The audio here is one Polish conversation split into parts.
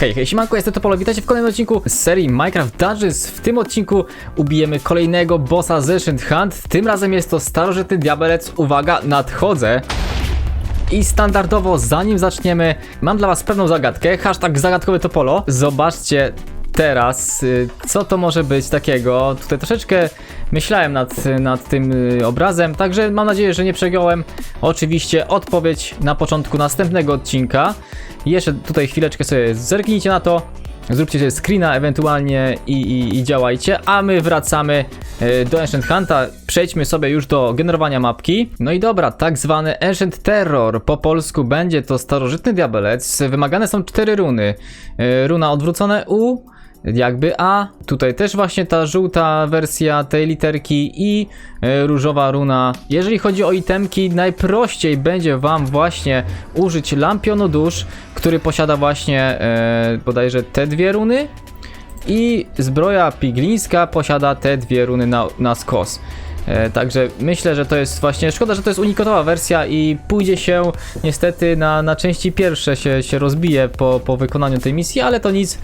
Hej, hej, siemanko, jestem Topolo, witajcie w kolejnym odcinku z serii Minecraft Dungeons. W tym odcinku ubijemy kolejnego bossa z Ancient Hunt. Tym razem jest to starożytny diabelec. Uwaga, nadchodzę. I standardowo, zanim zaczniemy, mam dla was pewną zagadkę. Hashtag zagadkowy Topolo. Zobaczcie teraz, y, co to może być takiego. Tutaj troszeczkę myślałem nad, nad tym y, obrazem, także mam nadzieję, że nie przegiąłem. Oczywiście odpowiedź na początku następnego odcinka. Jeszcze tutaj chwileczkę sobie zerknijcie na to. Zróbcie sobie screena ewentualnie i, i, i działajcie, a my wracamy e, do Ancient Hunta. Przejdźmy sobie już do generowania mapki. No i dobra, tak zwany Ancient Terror. Po polsku będzie to starożytny diabelec. Wymagane są cztery runy. Runa odwrócone U, jakby A. Tutaj też właśnie ta żółta wersja tej literki i e, różowa runa. Jeżeli chodzi o itemki, najprościej będzie wam właśnie użyć lampionu dusz, który posiada właśnie e, bodajże te dwie runy. I zbroja piglińska posiada te dwie runy na, na skos. E, także myślę, że to jest właśnie szkoda, że to jest unikotowa wersja i pójdzie się niestety na, na części pierwsze się, się rozbije po, po wykonaniu tej misji, ale to nic.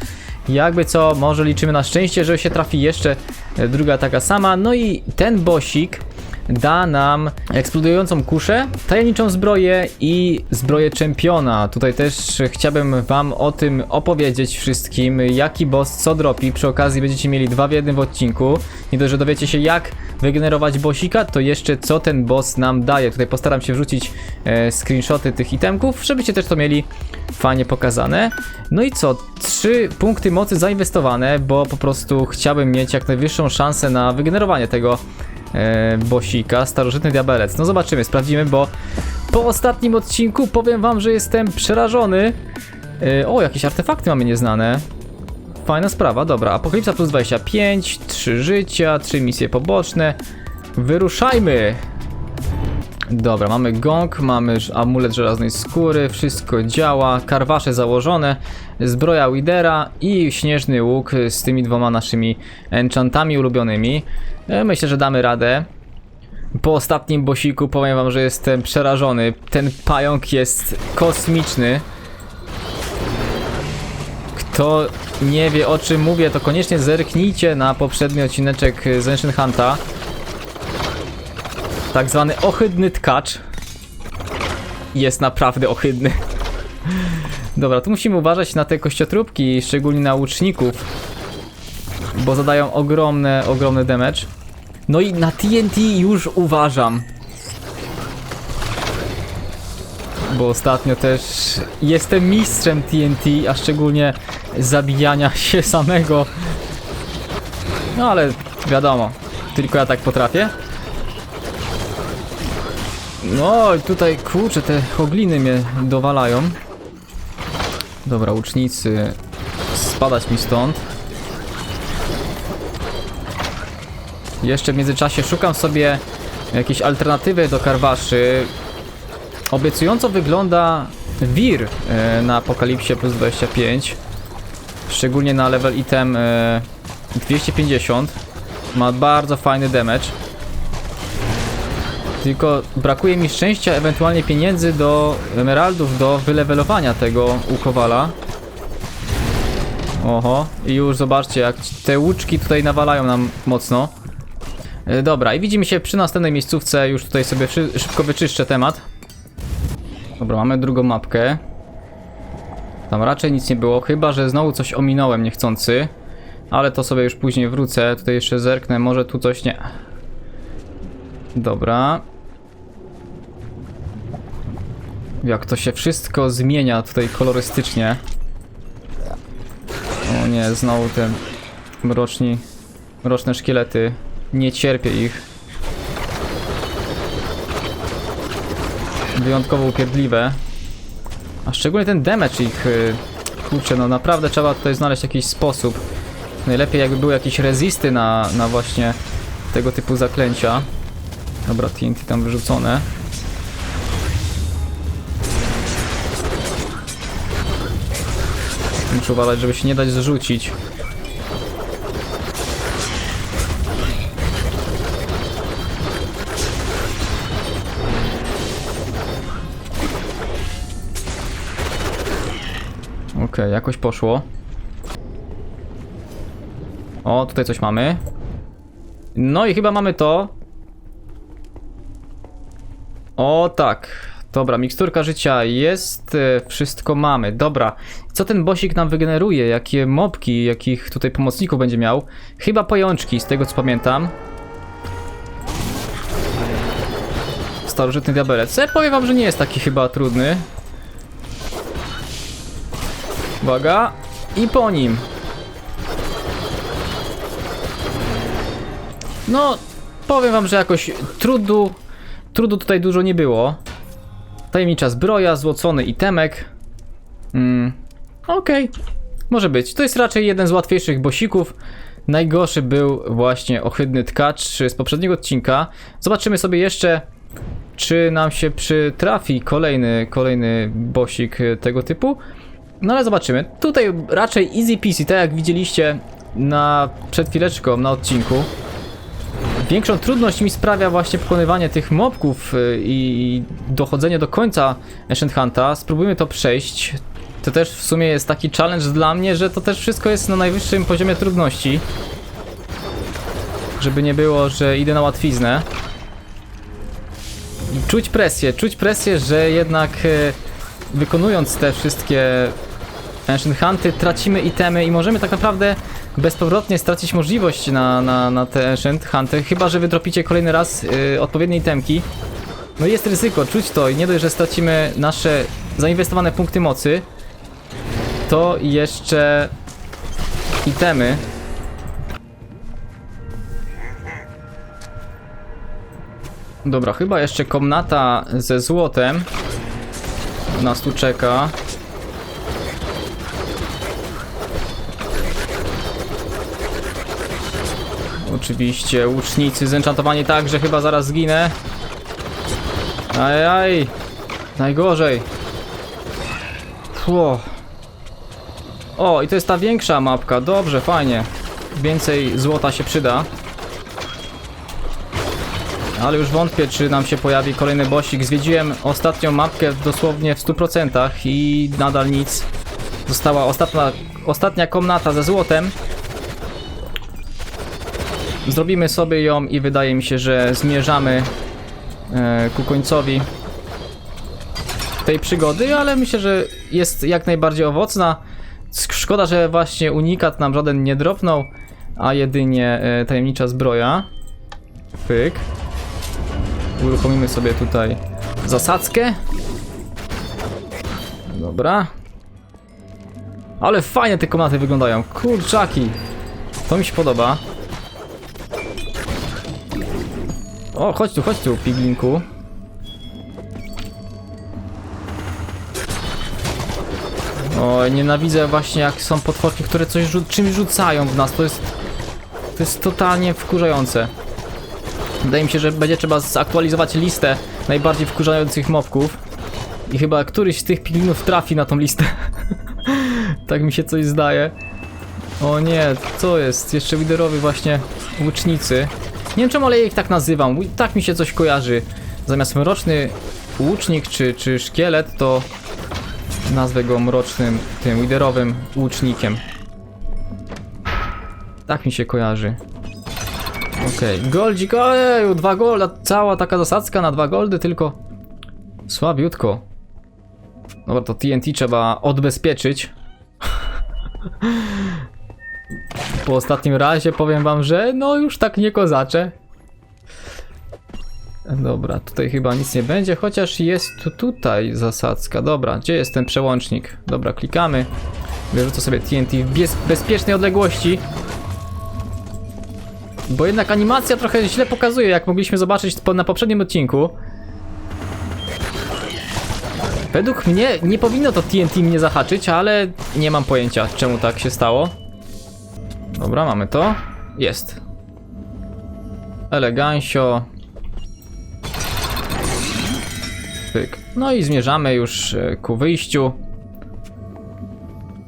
Jakby co, może liczymy na szczęście, że się trafi jeszcze e, druga taka sama. No i ten bosik da nam eksplodującą kuszę, tajemniczą zbroję i zbroję czempiona. Tutaj też chciałbym wam o tym opowiedzieć wszystkim, jaki boss co dropi. Przy okazji będziecie mieli dwa w jednym w odcinku. Nie dość, że dowiecie się jak wygenerować bossika, to jeszcze co ten boss nam daje. Tutaj postaram się wrzucić e, screenshoty tych itemków, żebyście też to mieli fajnie pokazane. No i co? Trzy punkty mocy zainwestowane, bo po prostu chciałbym mieć jak najwyższą szansę na wygenerowanie tego e, bosika, starożytny diabelec. No zobaczymy, sprawdzimy, bo po ostatnim odcinku powiem wam, że jestem przerażony. E, o, jakieś artefakty mamy nieznane. Fajna sprawa, dobra. Apokalipsa plus 25, 3 życia, 3 misje poboczne. Wyruszajmy! Dobra, mamy gong, mamy amulet żelaznej skóry, wszystko działa, karwasze założone, zbroja Widera i śnieżny łuk z tymi dwoma naszymi enchantami ulubionymi. E, Myślę, że damy radę. Po ostatnim bosiku powiem wam, że jestem przerażony. Ten pająk jest kosmiczny. Kto nie wie o czym mówię, to koniecznie zerknijcie na poprzedni odcineczek z Ancient Hunta. Tak zwany ohydny tkacz. Jest naprawdę ohydny. Dobra, tu musimy uważać na te kościotróbki, szczególnie na łuczników. Bo zadają ogromne, ogromny damage. No i na TNT już uważam. Bo ostatnio też jestem mistrzem TNT, a szczególnie zabijania się samego. No ale wiadomo, tylko ja tak potrafię. No i tutaj kurczę, te hogliny mnie dowalają. Dobra, łucznicy, spadać mi stąd. Jeszcze w międzyczasie szukam sobie jakiejś alternatywy do karwaszy. Obiecująco wygląda wir e, na Apokalipsie plus 25. Szczególnie na level item e, 250. Ma bardzo fajny damage. Tylko brakuje mi szczęścia, ewentualnie pieniędzy do emeraldów, do wylevelowania tego u Kowala. Oho, i już zobaczcie, jak te łuczki tutaj nawalają nam mocno. E, Dobra, i widzimy się przy następnej miejscówce. Już tutaj sobie szy szybko wyczyszczę temat. Dobra, mamy drugą mapkę. Tam raczej nic nie było, chyba że znowu coś ominąłem niechcący. Ale to sobie już później wrócę. Tutaj jeszcze zerknę, może tu coś nie. Dobra. Jak to się wszystko zmienia tutaj kolorystycznie. O nie, znowu te mroczni, mroczne szkielety. Nie cierpię ich. Wyjątkowo upierdliwe. A szczególnie ten damage ich... y, Kurczę, no naprawdę trzeba tutaj znaleźć jakiś sposób. Najlepiej jakby były jakieś rezisty na, na właśnie tego typu zaklęcia. Dobra, TNT tam wyrzucone. Muszę uważać, żeby się nie dać zrzucić. Okej, jakoś poszło. O, tutaj coś mamy. No i chyba mamy to. O tak. Dobra, miksturka życia jest, e, wszystko mamy. Dobra. Co ten bosik nam wygeneruje? Jakie mopki, jakich tutaj pomocników będzie miał? Chyba pajączki, z tego co pamiętam. Starożytny diabelec. E, powiem wam, że nie jest taki chyba trudny. Uwaga. I po nim. No, powiem wam, że jakoś trudu, trudu tutaj dużo nie było. Tajemnicza zbroja, złocony itemek. Mm, okej, może być. To jest raczej jeden z łatwiejszych bosików. Najgorszy był właśnie ohydny tkacz z poprzedniego odcinka. Zobaczymy sobie jeszcze, czy nam się przytrafi kolejny, kolejny bosik tego typu. No ale zobaczymy. Tutaj raczej easy peasy, tak jak widzieliście na, przed chwileczką na odcinku. Większą trudność mi sprawia właśnie pokonywanie tych mobków y, i dochodzenie do końca Ancient Hunta. Spróbujmy to przejść. To też w sumie jest taki challenge dla mnie, że to też wszystko jest na najwyższym poziomie trudności. Żeby nie było, że idę na łatwiznę. I Czuć presję, czuć presję, że jednak y, wykonując te wszystkie Ancient Hunty tracimy itemy i możemy tak naprawdę bezpowrotnie stracić możliwość na, na, na te Ancient Hunty, chyba że wydropicie kolejny raz y, odpowiednie itemki. No jest ryzyko, czuć to i nie dość, że stracimy nasze zainwestowane punkty mocy, to jeszcze itemy. Dobra, chyba jeszcze komnata ze złotem nas tu czeka. Oczywiście, łucznicy zenchantowani tak, że chyba zaraz zginę. Ajaj, najgorzej. Fło. O, i to jest ta większa mapka, dobrze, fajnie. Więcej złota się przyda. Ale już wątpię, czy nam się pojawi kolejny bosik. Zwiedziłem ostatnią mapkę dosłownie w 100% i nadal nic. Została ostatnia, ostatnia komnata ze złotem. Zrobimy sobie ją i wydaje mi się, że zmierzamy e, ku końcowi tej przygody, ale myślę, że jest jak najbardziej owocna. Szkoda, że właśnie unikat nam żaden nie dropnął, a jedynie e, tajemnicza zbroja. Pyk. Uruchomimy sobie tutaj zasadzkę. Dobra. Ale fajnie te komnaty wyglądają. Kurczaki. To mi się podoba. O, chodź tu, chodź tu, piglinku. O, nienawidzę właśnie jak są potworki, które coś rzu czymś rzucają w nas. To jest... To jest totalnie wkurzające. Wydaje mi się, że będzie trzeba zaktualizować listę najbardziej wkurzających mobków. I chyba któryś z tych piglinów trafi na tą listę. tak mi się coś zdaje. O nie, co jest? Jeszcze widerowy właśnie łucznicy. Nie wiem czemu, ale ich tak nazywam. Tak mi się coś kojarzy. Zamiast mroczny łucznik czy, czy szkielet, to nazwę go mrocznym, tym widerowym łucznikiem. Tak mi się kojarzy. Okej, goldzik, ojeju, dwa golda, cała taka zasadzka na dwa goldy, tylko słabiutko. Dobra, to TNT trzeba odbezpieczyć. Po ostatnim razie powiem wam, że no już tak nie kozacze. Dobra, tutaj chyba nic nie będzie, chociaż jest tu tutaj zasadzka. Dobra, gdzie jest ten przełącznik? Dobra, klikamy. Wyrzucę sobie TNT w bez bezpiecznej odległości. Bo jednak animacja trochę źle pokazuje, jak mogliśmy zobaczyć na poprzednim odcinku. Według mnie nie powinno to TNT mnie zahaczyć, ale nie mam pojęcia, czemu tak się stało. Dobra, mamy to. Jest. Elegancio. Pyk. No i zmierzamy już e, ku wyjściu.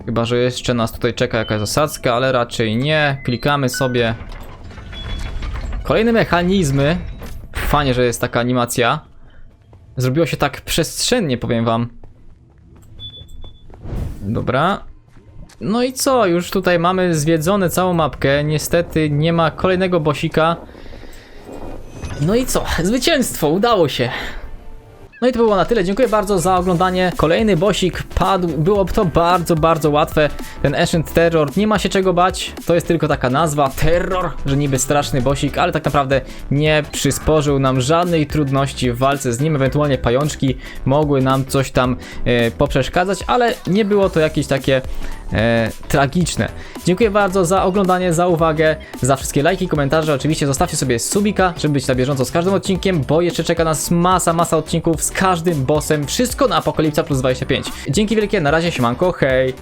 Chyba, że jeszcze nas tutaj czeka jakaś zasadzka, ale raczej nie. Klikamy sobie. Kolejne mechanizmy. Fajnie, że jest taka animacja. Zrobiło się tak przestrzennie, powiem wam. Dobra. No i co, już tutaj mamy zwiedzone całą mapkę. Niestety nie ma kolejnego bosika. No i co? Zwycięstwo, udało się. No i to było na tyle. Dziękuję bardzo za oglądanie. Kolejny bosik padł. Było to bardzo, bardzo łatwe. Ten Ancient Terror, nie ma się czego bać. To jest tylko taka nazwa, terror, że niby straszny bosik, ale tak naprawdę nie przysporzył nam żadnej trudności w walce z nim. Ewentualnie pajączki mogły nam coś tam e, poprzeszkadzać, ale nie było to jakieś takie e, tragiczne. Dziękuję bardzo za oglądanie, za uwagę, za wszystkie lajki, komentarze. Oczywiście zostawcie sobie subika, żeby być na bieżąco z każdym odcinkiem, bo jeszcze czeka nas masa, masa odcinków z każdym bossem. Wszystko na Apokalipsa plus 25. Dzięki wielkie, na razie, siemanko, hej!